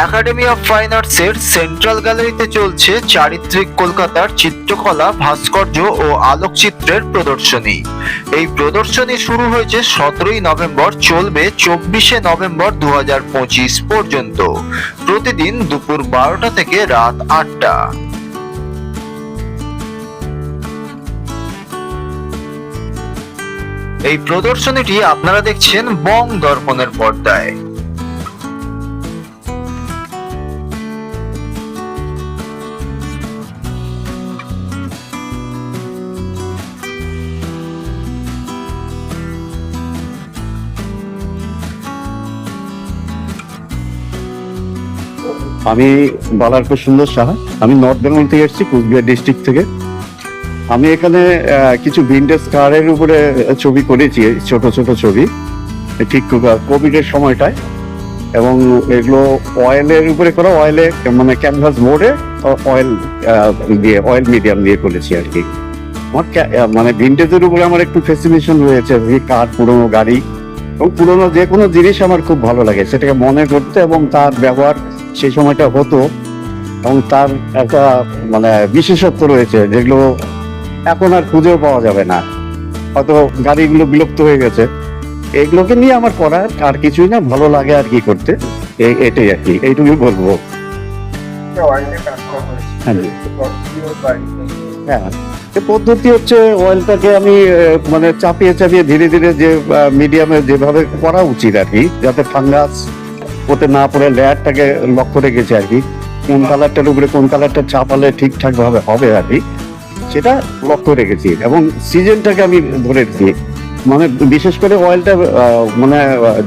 Academy of fine আর্টসের central গ্যালারিতে চলছে চারিত্রিক কলকাতার চিত্রকলা, ভাস্কর্য ও আলোকচিত্রের প্রদর্শনী। এই প্রদর্শনী শুরু হয়েছে সতেরোই নভেম্বর, চলবে চব্বিশে নভেম্বর দু হাজার পঁচিশ পর্যন্ত। প্রতিদিন দুপুর বারোটা থেকে রাত আটটা। এই প্রদর্শনীটি আপনারা দেখছেন বং দর্পণের পর্দায়। আমি বালারপুর সুন্দর সাহা আমি নর্থ বেঙ্গল থেকে এসেছি, কুচবিহার ডিস্ট্রিক্ট থেকে। আমি এখানে কিছু ভিন্টেজ কারের উপরে ছবি করেছি ছোট ছোট ছবি। ঠিক কোভিড এর সময়টায়। এবং এগুলো অয়েলের উপরে করা অয়েলে মানে ক্যানভাস বোর্ডে অয়েল দিয়ে অয়েল মিডিয়াম দিয়ে করেছি আর কি। আমার মানে ভিন্টেজের উপরে আমার একটু ফ্যাসিনেশন রয়েছে, যে কার পুরোনো গাড়ি। এবং পুরোনো যে কোনো জিনিস আমার খুব ভালো লাগে, সেটাকে মনে করতে এবং তার ব্যবহার সেই সময়টা হতো এবং তার একটা মানে বিশেষত্ব রয়েছে যেগুলো এখন আর খুঁজেও পাওয়া যাবে না। হয়তো গাড়িগুলো বিলুপ্ত হয়ে গেছে। এগুলোকে নিয়ে আমার করার আর কিছুই না, ভালো লাগে আর কি করতে। এটাই আর কি, এইটুকুই বলব। হ্যাঁ। হ্যাঁ পদ্ধতি হচ্ছে অয়েলটাকে আমি মানে চাপিয়ে চাপিয়ে ধীরে ধীরে যে মিডিয়ামে যেভাবে করা উচিত আর কি, যাতে ফাঙ্গাস ওতে না পড়ে লেয়ারটাকে লক্ষ্য রেখেছে আর কি। কোন কালারটার উপরে কোন কালারটা চাপালে ঠিকঠাক ভাবে হবে আর কি, সেটা লক্ষ্য রেখেছি এবং সিজনটাকে আমি ধরে রেখেছি মানে বিশেষ করে অয়েলটা মানে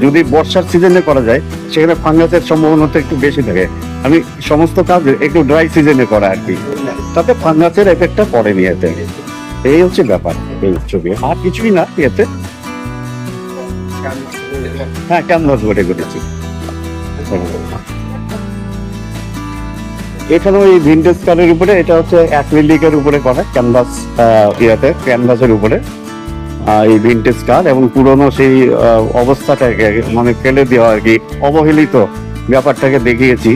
যদি বর্ষার সিজনে করা যায়, সেখানে ফাঙ্গাসের সম্ভাবনাটা একটু বেশি থাকে। আমি সমস্ত কাজ একটু ড্রাই সিজনে করা আর কি। তাতে ফাঙ্গাসের এফেক্টটা পড়েনি এতে। এই হচ্ছে ব্যাপার, এই ছবি। আর কিছুই না, এতে। হ্যাঁ ক্যানভাস বোর্ডে করেছি। এখানে। ওই ভিন্টেজ উপরে, এটা হচ্ছে অ্যাক্রিলিকের উপরে করা ক্যানভাস ইয়াতে ক্যানভাসের উপরে এই ভিন্টেজ এবং পুরনো সেই অবস্থাটাকে মানে ফেলে দেওয়া আর কি। অবহেলিত ব্যাপারটাকে দেখিয়েছি।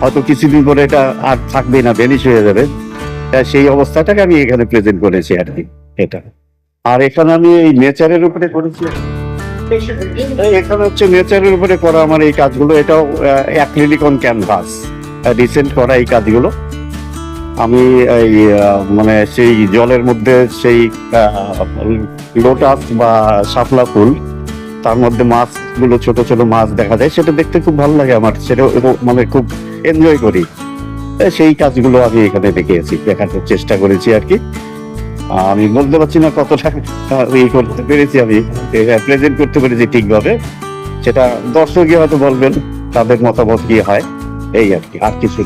হয়তো কিছুদিন পরে এটা আর থাকবে না বেনিশ হয়ে যাবে। সেই অবস্থাটাকে আমি এখানে প্রেজেন্ট করেছি আর কি, এটা। আর এখানে আমি এই নেচারের উপরে করেছি এখানে হচ্ছে নেচারের উপরে করা আমার এই কাজগুলো, এটাও অ্যাক্রিলিক অন ক্যানভাস রিসেন্ট করা এই কাজগুলো। আমি এই মানে সেই জলের মধ্যে সেই লোটাস বা শাপলা ফুল, তার মধ্যে মাছগুলো, ছোট ছোট মাছ দেখা যায়, সেটা দেখতে খুব ভালো লাগে আমার, সেটা মানে খুব এনজয় করি। সেই কাজগুলো আমি এখানে দেখিয়েছি, দেখানোর চেষ্টা করেছি আর কি। আমি বলতে পারছি না কতটা আহ, ই করতে পেরেছি আমি প্রেজেন্ট করতে পেরেছি ঠিকভাবে। সেটা দর্শকই হয়তো বলবেন তাদের মতামত কি হয় এই আর কি আর কিছু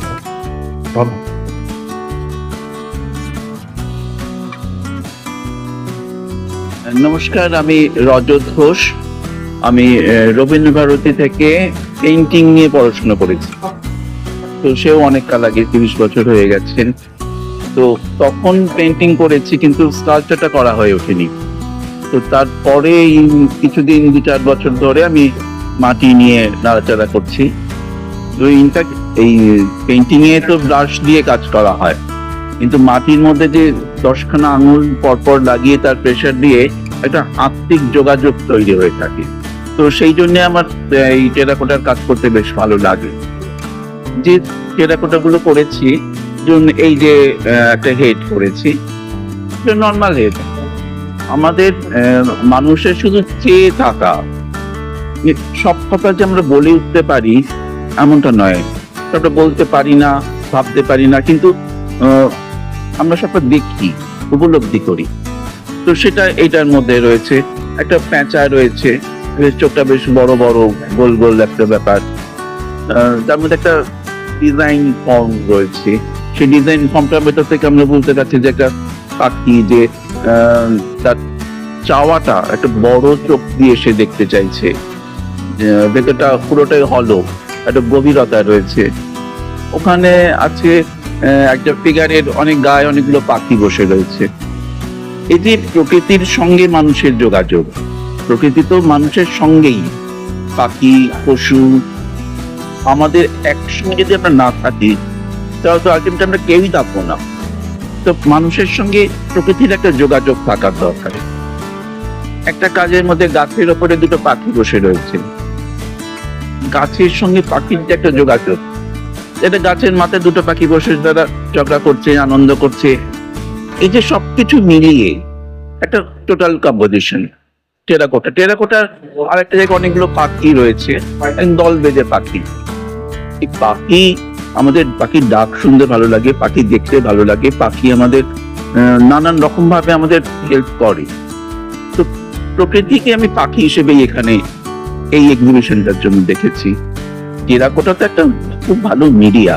নমস্কার আমি রজত ঘোষ। আমি রবীন্দ্র ভারতী থেকে পেইন্টিং নিয়ে পড়াশোনা করেছি। তো সেও অনেক কাল আগে তিরিশ বছর হয়ে গেছেন তো তখন পেইন্টিং করেছি, কিন্তু স্কাল্পচারটা করা হয়ে ওঠেনি। তো তারপরে কিছুদিন, দু চার বছর ধরে আমি মাটি নিয়ে নাড়াচাড়া করছি। তো ইনফ্যাক্ট এই পেইন্টিং এ তো ব্রাশ দিয়ে কাজ করা হয়। কিন্তু মাটির মধ্যে যে দশখানা আঙুল পরপর লাগিয়ে তার প্রেশার দিয়ে একটা আত্মিক যোগাযোগ তৈরি হয়ে থাকে। তো সেই জন্য আমার, এই টেরাকোটার কাজ করতে বেশ ভালো লাগে। যে টেরাকোটা গুলো করেছি যেমন এই যে একটা হেড করেছি নর্মাল হেড আমাদের মানুষের শুধু চেয়ে থাকা সব কথা যে আমরা বলে উঠতে পারি, এমনটা নয়। সবটা বলতে পারি না, ভাবতে পারি না, কিন্তু আমরা সবটা দেখি, উপলব্ধি করি। তো সেটা, এটার মধ্যে রয়েছে। একটা প্যাঁচা রয়েছে চোখটা বেশ বড় বড়, গোল গোল একটা ব্যাপার। তার মধ্যে একটা ডিজাইন ফর্ম রয়েছে। সেই ডিজাইন ফর্মটার ভেতর থেকে আমরা বলতে পারছি যে একটা পাখি যে তার চাওয়াটা একটা বড় চোখ দিয়ে সে দেখতে চাইছে। ভেতরটা পুরোটাই হলো একটা গভীরতা রয়েছে। ওখানে আছে একটা ফিগারের অনেক গায়ে অনেকগুলো পাখি বসে রয়েছে। এই যে প্রকৃতির সঙ্গে মানুষের যোগাযোগ। প্রকৃতি তো মানুষের সঙ্গেই। পাখি, পশু, আমাদের একসঙ্গে যদি আমরা না থাকি তাহলে তো আলটিমেটলি আমরা কেউই থাকব না। তো মানুষের সঙ্গে প্রকৃতির একটা যোগাযোগ থাকার দরকার। একটা কাজের মধ্যে গাছের ওপরে দুটো পাখি বসে রয়েছে। গাছের সঙ্গে পাখির যে একটা যোগাযোগ এটা গাছের মাথায় দুটো পাখি বসে তারা ঝগড়া করছে, আনন্দ করছে। এই যে সবকিছু মিলিয়ে একটা টোটাল কম্পোজিশন টেরাকোটা টেরাকোটার আর একটা জায়গায় অনেকগুলো পাখি রয়েছে দল বেঁধে পাখি পাখি আমাদের পাখির ডাক শুনতে ভালো লাগে, পাখি দেখতে ভালো লাগে, পাখি আমাদের নানান রকম ভাবে আমাদের হেল্প করে। তো প্রকৃতিকে আমি পাখি হিসেবেই এখানে এই এক্সিবিশনটার জন্য দেখেছি। টেরাকোটা তো একটা খুব ভালো মিডিয়া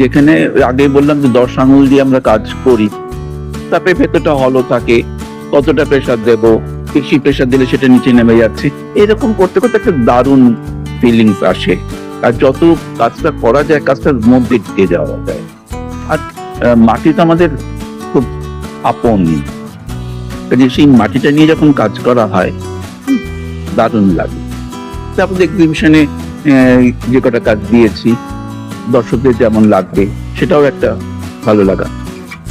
যেখানে আগে বললাম যে দশ আঙুল দিয়ে আমরা কাজ করি। তারপরে ভেতরটা হলো থাকে, কতটা প্রেশার দেব, বেশি প্রেশার দিলে সেটা নিচে নেমে যাচ্ছে। এরকম করতে করতে একটা দারুণ ফিলিংস আসে। আর যত কাজটা করা যায়, কাজটার মধ্যে ঢুকে যাওয়া যায়। আর মাটি তো আমাদের খুব আপন। কাজে সেই মাটিটা নিয়ে যখন কাজ করা হয় দারুণ লাগে। তারপর এক্সিবিশনে যে কটা কাজ দিয়েছি, দর্শকদের যেমন লাগবে, সেটাও একটা ভালো লাগা।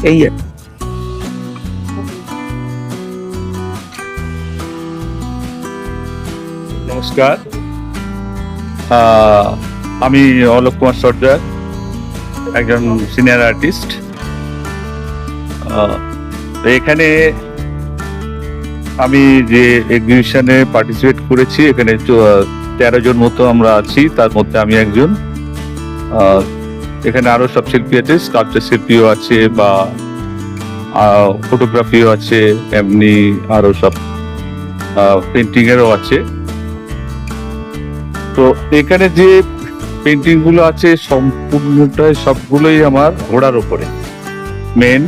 এই আর নমস্কার। আমি অলোক কুমার সর্দার, একজন সিনিয়র আর্টিস্ট এখানে আমি যে এক্সিবিশনে পার্টিসিপেট করেছি, এখানে তেরো জন মতো আমরা আছি, তার মধ্যে আমি একজন। এখানে আরও সব শিল্পী আছে স্কাল্পচার শিল্পীও আছে বা ফটোগ্রাফিও আছে, এমনি আরও সব পেন্টিং এরও আছে। তো এখানে যে পেন্টিংগুলো আছে সম্পূর্ণটাই সবগুলোই আমার ঘোড়ার উপরে মেন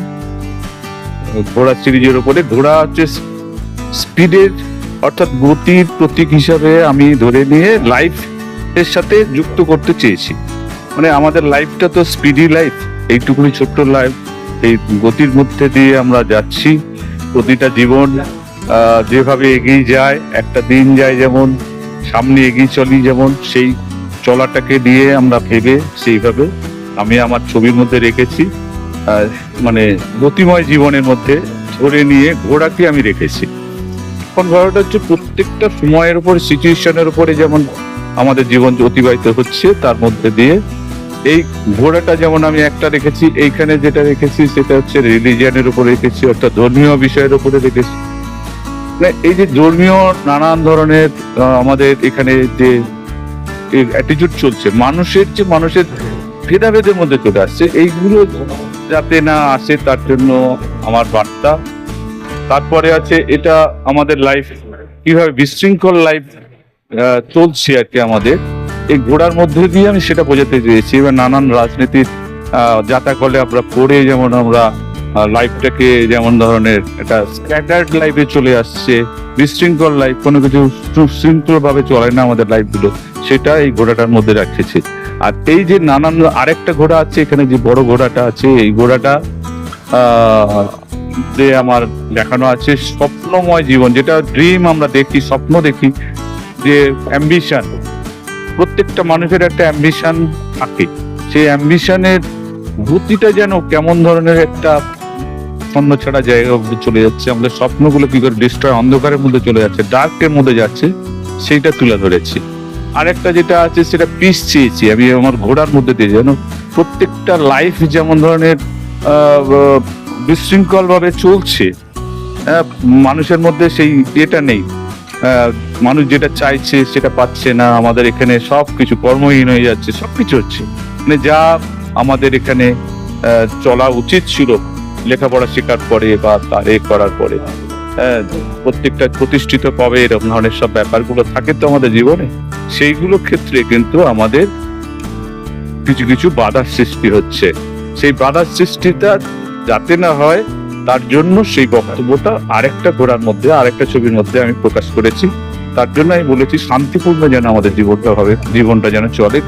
ঘোড়া সিরিজের উপরে ঘোড়া হচ্ছে স্পিডের অর্থাৎ গতির প্রতীক হিসাবে আমি ধরে নিয়ে লাইফ এর সাথে যুক্ত করতে চেয়েছি। মানে আমাদের লাইফটা তো স্পিডি লাইফ এইটুকুনি ছোট্ট লাইফ এই গতির মধ্যে দিয়ে আমরা যাচ্ছি। প্রতিটা জীবন যেভাবে এগিয়ে যায়, একটা দিন যায় যেমন। সামনে এগিয়ে চলি, যেমন সেই চলাটাকে দিয়ে আমরা ভেবে সেইভাবে আমি আমার ছবির মধ্যে রেখেছি। মানে গতিময় জীবনের মধ্যে ধরে নিয়ে ঘোড়াকে আমি রেখেছি। এখন ঘোড়াটা হচ্ছে প্রত্যেকটা সময়ের উপর, সিচুয়েশনের উপরে যেমন আমাদের জীবন অতিবাহিত হচ্ছে, তার মধ্যে দিয়ে এই ঘোড়াটা যেমন আমি একটা রেখেছি, এইখানে যেটা রেখেছি, সেটা হচ্ছে রিলিজিয়ানের উপরে রেখেছি, অর্থাৎ ধর্মীয় বিষয়ের উপরে রেখেছি। এই যে ধর্মীয় নানান ধরনের আমাদের এখানে যে অ্যাটিটিউড চলছে, মানুষের যে, মানুষের ভেদাভেদের মধ্যে চলে আসছে, এইগুলো যাতে না আসে, তার জন্য আমার বার্তা। তারপরে আছে, এটা আমাদের লাইফ কীভাবে বিশৃঙ্খল লাইফ চলছে আর কি আমাদের। এই ঘোড়ার মধ্যে দিয়ে আমি সেটা বোঝাতে চেয়েছি। এবার নানান রাজনীতির যাতা করলে আমরা পড়ে, যেমন আমরা লাইফটাকে যেমন ধরনের একটা স্ক্যাটার্ড লাইফে চলে আসছে, বিশৃঙ্খল লাইফ কোনো কিছু সুশৃঙ্খল ভাবে চলে না আমাদের লাইফগুলো সেটা এই ঘোড়াটার মধ্যে রাখেছে। আর এই যে নানান আরেকটা ঘোড়া আছে, এখানে যে বড় ঘোড়াটা আছে, এই ঘোড়াটা যে আমার দেখানো আছে, স্বপ্নময় জীবন, যেটা ড্রিম আমরা দেখি, স্বপ্ন দেখি, যে অ্যাম্বিশন প্রত্যেকটা মানুষের একটা অ্যাম্বিশন থাকে। সেই অ্যাম্বিশনের গতিটা যেন কেমন ধরনের একটা অন্য ছাড়া জায়গা চলে যাচ্ছে। আমাদের স্বপ্নগুলো কি করে ডিস্ট্রয় অন্ধকারের মধ্যে চলে যাচ্ছে ডার্কের মধ্যে যাচ্ছে, সেইটা তুলে ধরেছি। আরেকটা যেটা আছে, সেটা পিস চেয়েছি। আমি আমার ঘোড়ার মধ্যে দিয়ে যেন প্রত্যেকটা লাইফ যেমন ধরনের বিশৃঙ্খল ভাবে চলছে মানুষের মধ্যে সেই এটা নেই। মানুষ যেটা চাইছে সেটা পাচ্ছে না। আমাদের এখানে সব কিছু কর্মহীন হয়ে যাচ্ছে সব কিছু হচ্ছে। মানে যা আমাদের এখানে চলা উচিত ছিল লেখাপড়া শেখার পরে বা তার এ করার পরে হ্যাঁ, প্রত্যেকটা প্রতিষ্ঠিত পাবে এরকম ধরনের সব ব্যাপারগুলো থাকে তো আমাদের জীবনে। সেইগুলো ক্ষেত্রে কিন্তু আমাদের কিছু কিছু বাধার সৃষ্টি হচ্ছে। সেই বাধার সৃষ্টিটা যাতে না হয় তার জন্য সেই বক্তব্যটা আরেকটা ঘোড়ার মধ্যে আরেকটা ছবির মধ্যে আমি প্রকাশ করেছি। তার জন্য আমি বলেছি শান্তিপূর্ণ যেন আমাদের জীবনটা হবে জীবনটা যেন চলে।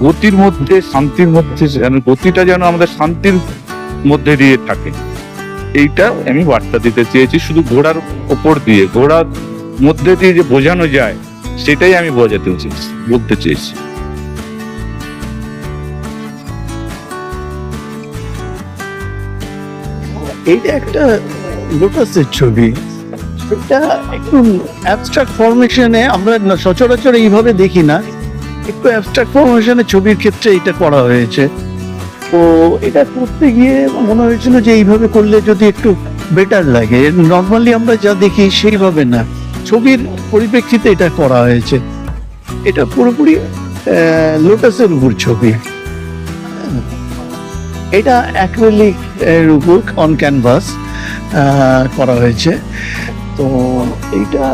গতির মধ্যে শান্তির মধ্যে যেন গতিটা যেন আমাদের শান্তির মধ্যে দিয়ে থাকে। এইটা আমি বার্তা দিতে চেয়েছি, শুধু ঘোড়ার ওপর দিয়ে। ঘোড়ার মধ্যে দিয়ে যে বোঝানো যায়, সেটাই আমি বোঝাতে চেয়েছি, বলতে চেয়েছি। এইটা একটা লোটাসের ছবি। এটা একটু অ্যাবস্ট্রাক্ট ফরমেশনে আমরা সচরাচর এইভাবে দেখি না। একটু অ্যাবস্ট্রাক্ট ফরমেশনে ছবির ক্ষেত্রে এটা করা হয়েছে। তো এটা করতে গিয়ে মনে হয়েছিল যে এইভাবে করলে যদি একটু বেটার লাগে। নর্মালি আমরা যা দেখি সেইভাবে না। ছবির পরিপ্রেক্ষিতে এটা করা হয়েছে। এটা পুরোপুরি লোটাসের উপর ছবি। এটা অ্যাক্রেলিক এর উপর অন ক্যানভাস করা হয়েছে। তো এইটা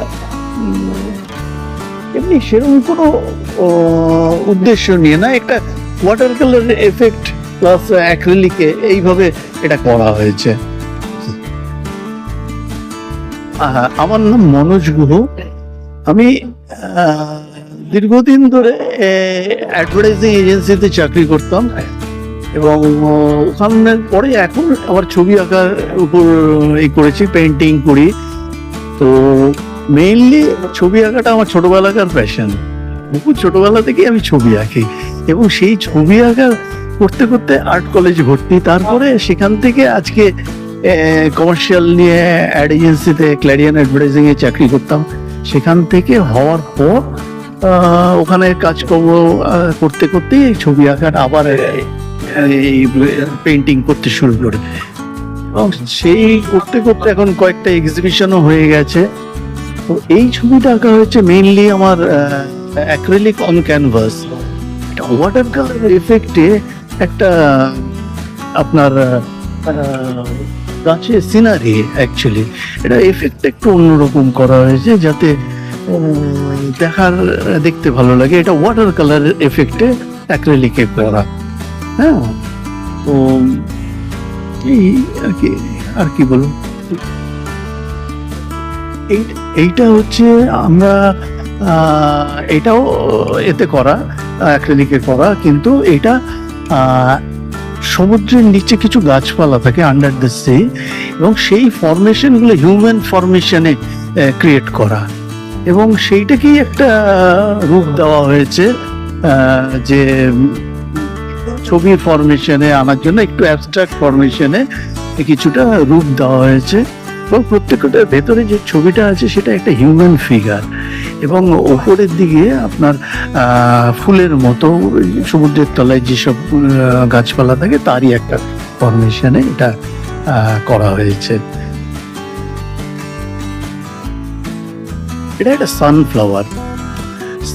এমনি সেরকম কোনো উদ্দেশ্য নিয়ে না। একটা ওয়াটার কালার এফেক্ট প্লাস অ্যাক্রেলিকে এইভাবে এটা করা হয়েছে। আমার নাম মনোজ গুহ। আমি দীর্ঘদিন ধরে অ্যাডভার্টাইজিং এজেন্সিতে চাকরি করতাম এবং ওখানের পরে এখন আবার ছবি আঁকার উপর এই করেছি পেন্টিং করি। তো মেইনলি ছবি আঁকাটা আমার ছোটবেলাকার প্যাশন বহু ছোটবেলা থেকে আমি ছবি আঁকি। এবং সেই ছবি আঁকা করতে করতে আর্ট কলেজ ভর্তি। তারপরে সেখান থেকে আজকে কমার্শিয়াল নিয়ে অ্যাড এজেন্সিতে ক্ল্যারিয়ান অ্যাডভার্টাইজিং এ চাকরি করতাম। সেখান থেকে হওয়ার পর ওখানে কাজকর্ম করতে করতে এই ছবি আঁকার আবার এই পেন্টিং করতে শুরু করে। এবং সেই করতে করতে এখন কয়েকটা এক্সিবিশনও হয়ে গেছে। তো এই ছবিটা আঁকা হয়েছে মেইনলি আমার acrylic on canvas water colour এফেক্টে একটা, আপনার গাছের সিনারি অ্যাকচুয়ালি এটা এফেক্ট একটু অন্যরকম করা হয়েছে যাতে দেখার, দেখতে ভালো লাগে। এটা ওয়াটার কালার এফেক্টে অ্যাক্রেলিকে করা। হ্যাঁ? তো, এই আর কি আর কি বলুন? এই- এইটা হচ্ছে আমরা এটাও, এতে করা অ্যাক্রেলিকে করা, কিন্তু এটা সমুদ্রের নিচে কিছু গাছপালা থাকে আন্ডার দ্য সি এবং সেই ফরমেশনগুলো হিউম্যান ফরমেশনে ক্রিয়েট করা। এবং সেইটাকেই একটা রূপ দেওয়া হয়েছে যে ছবির ফরমেশনে আনার জন্য একটু অ্যাবস্ট্রাক্ট ফরমেশনে কিছুটা রূপ দেওয়া হয়েছে। এবং প্রত্যেকটার ভেতরে যে ছবিটা আছে, সেটা একটা হিউম্যান ফিগার এবং ওপরের দিকে আপনার ফুলের মতো সমুদ্রের তলায় যেসব গাছপালা থাকে, তারই একটা ফরমেশনে এটা করা হয়েছে। এটা একটা সানফ্লাওয়ার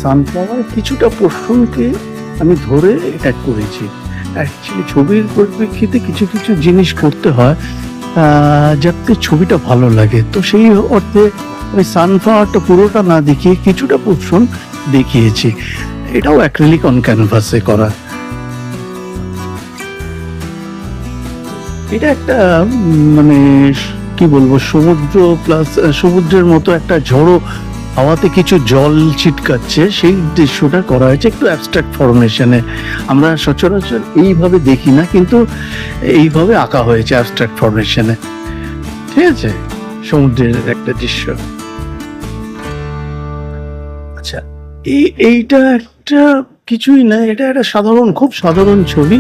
সানফ্লাওয়ার কিছুটা পোর্শনকে আমি ধরে এটা করেছি। অ্যাকচুয়ালি ছবির পরিপ্রেক্ষিতে কিছু কিছু জিনিস করতে হয় যাতে ছবিটা ভালো লাগে। তো সেই অর্থে আমি সানফ্লাওয়ারটা পুরোটা না দেখিয়ে কিছুটা পোর্শন দেখিয়েছি। এটাও অ্যাক্রিলিক অন ক্যানভাসে করা। এটা একটা মানে কি বলব, সমুদ্র প্লাস সমুদ্রের মতো একটা ঝড়ো হাওয়াতে কিছু জল ছিটকাচ্ছে। সেই দৃশ্যটা করা হয়েছে একটু অ্যাবস্ট্রাক্ট ফরমেশনে আমরা সচরাচর এইভাবে দেখি না, কিন্তু এইভাবে আঁকা হয়েছে অ্যাবস্ট্রাক্ট ফরমেশনে ঠিক আছে? সমুদ্রের একটা দৃশ্য। এইটা একটা কিছুই না, এটা একটা সাধারণ, খুব সাধারণ ছবি।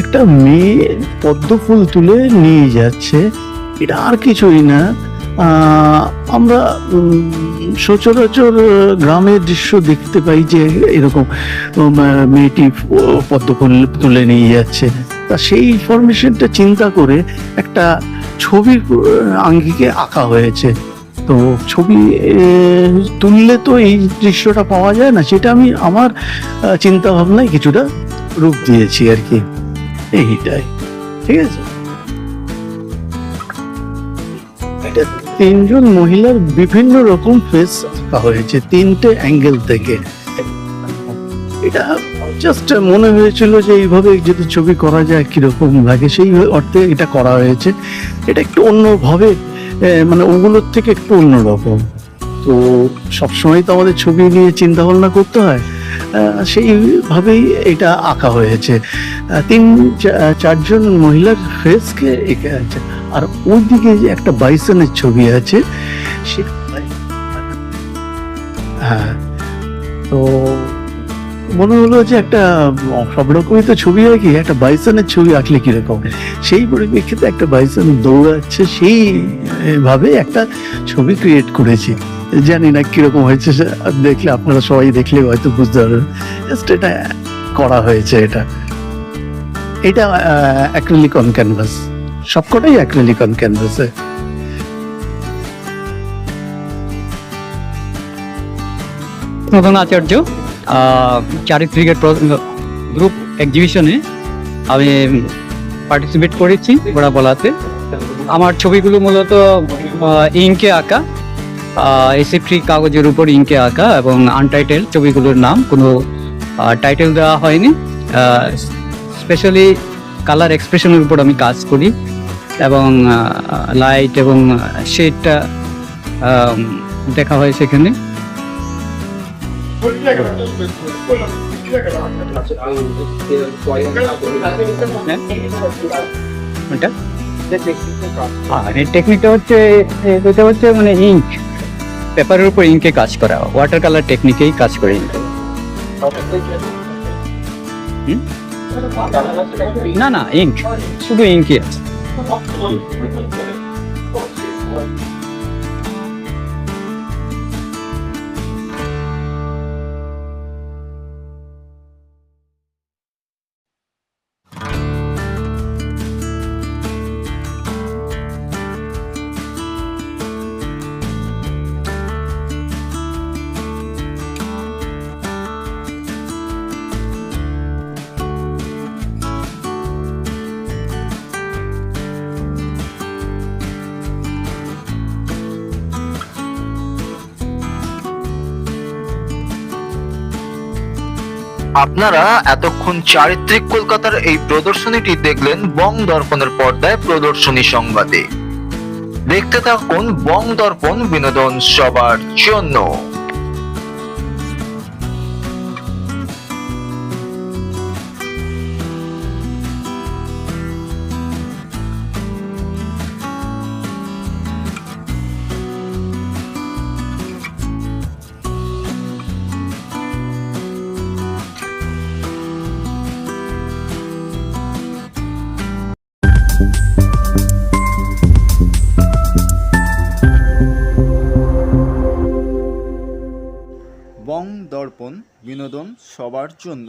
একটা মেয়ে পদ্ম ফুল তুলে নিয়ে যাচ্ছে। এটা আর কিছুই না। আমরা সচরাচর গ্রামের দৃশ্য দেখতে পাই যে এরকম মেয়েটি পদ্ম ফুল তুলে নিয়ে যাচ্ছে। তা সেই ইনফরমেশনটা চিন্তা করে একটা ছবির আঙ্গিকে আঁকা হয়েছে। তো ছবি তুললে তো এই দৃশ্যটা পাওয়া যায় না। সেটা আমি আমার চিন্তা ভাবনায় কিছুটা রূপ দিয়েছি আর কি। এইটাই। ঠিক আছে? এটা তিনজন মহিলার বিভিন্ন রকম ফেস আঁকা হয়েছে, তিনটে অ্যাঙ্গেল থেকে। এটা জাস্ট মনে হয়েছিল যে এইভাবে যদি ছবি করা যায়, কীরকম লাগে, সেই অর্থে এটা করা হয়েছে। এটা একটু অন্যভাবে মানে ওগুলোর থেকে একটু অন্যরকম। তো সবসময় তো আমাদের ছবি নিয়ে চিন্তা ভাবনা করতে হয়। সেইভাবেই এটা আঁকা হয়েছে। তিন চারজন মহিলার ফেসকে এঁকে আছে। আর ওইদিকে যে একটা বাইসনের ছবি আছে, সে হ্যাঁ তো মনে হলো যে একটা সব রকমই তো ছবি হয় কি, একটা বাইসনের ছবি আঁকলে কীরকম? সেই পরিপ্রেক্ষিতে একটা বাইসন দৌড়াচ্ছে, সেই ভাবে একটা ছবি ক্রিয়েট করেছি। জানি না কীরকম হয়েছে দেখলে আপনারা সবাই দেখলে হয়তো বুঝতে পারবেন। জাস্ট এটা করা হয়েছে এটা। এটা অ্যাক্রিলিক অন ক্যানভাস সবকটাই অ্যাক্রিলিক অন ক্যানভাসে নতুন আচার্য চারিত্রিকের গ্রুপ এক্সিবিশনে আমি পার্টিসিপেট করেছি ওরা বলাতে আমার ছবিগুলো মূলত ইঙ্কে আঁকা এসিফ্রি কাগজের উপর ইঙ্কে আঁকা এবং আনটাইটেল ছবিগুলোর নাম, কোনো টাইটেল দেওয়া হয়নি। স্পেশালি কালার এক্সপ্রেশনের উপর আমি কাজ করি এবং লাইট এবং শেডটা দেখা হয় সেখানে। কোনটা টেকনিকটা হচ্ছে মানে ইঙ্ক পেপারের উপর ইঙ্কে কাজ করা। ওয়াটার কালার টেকনিকেই কাজ করে। না না ইঙ্ক শুধু ইঙ্কই আছে। আপনারা এতক্ষণ চারিত্রিক কলকাতার এই প্রদর্শনীটি দেখলেন বং দর্পণের পর্দায় প্রদর্শনী সংবাদে। দেখতে থাকুন বং দর্পণ বিনোদন সবার জন্য। বিনোদন সবার জন্য।